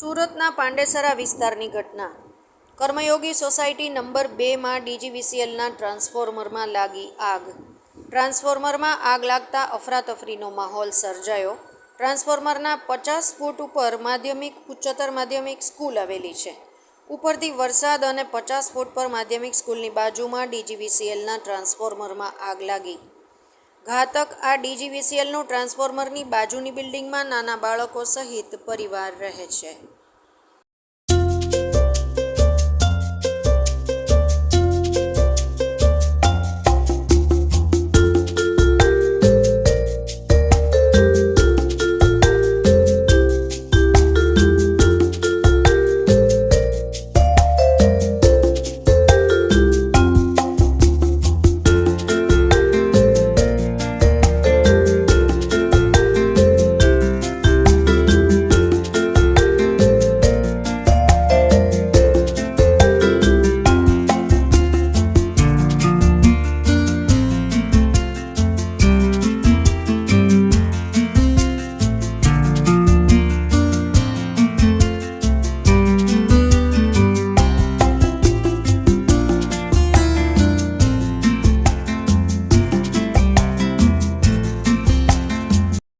સુરતના પાંડેસરા વિસ્તારની ઘટના. કર્મયોગી સોસાયટી નંબર બેમાં ડીજીવીસીએલના ટ્રાન્સફોર્મરમાં લાગી આગ. ટ્રાન્સફોર્મરમાં આગ લાગતા અફરાતફરીનો માહોલ સર્જાયો. ટ્રાન્સફોર્મરના પચાસ ફૂટ ઉપર માધ્યમિક, ઉચ્ચતર માધ્યમિક સ્કૂલ આવેલી છે. ઉપરથી વરસાદ અને પચાસ ફૂટ પર માધ્યમિક સ્કૂલની બાજુમાં ડીજીવીસીએલના ટ્રાન્સફોર્મરમાં આગ લાગી. ઘાતક આ ડીજીવીસીએલનું ટ્રાન્સફોર્મરની બાજુની બિલ્ડિંગમાં નાના બાળકો સહિત પરિવાર રહે છે.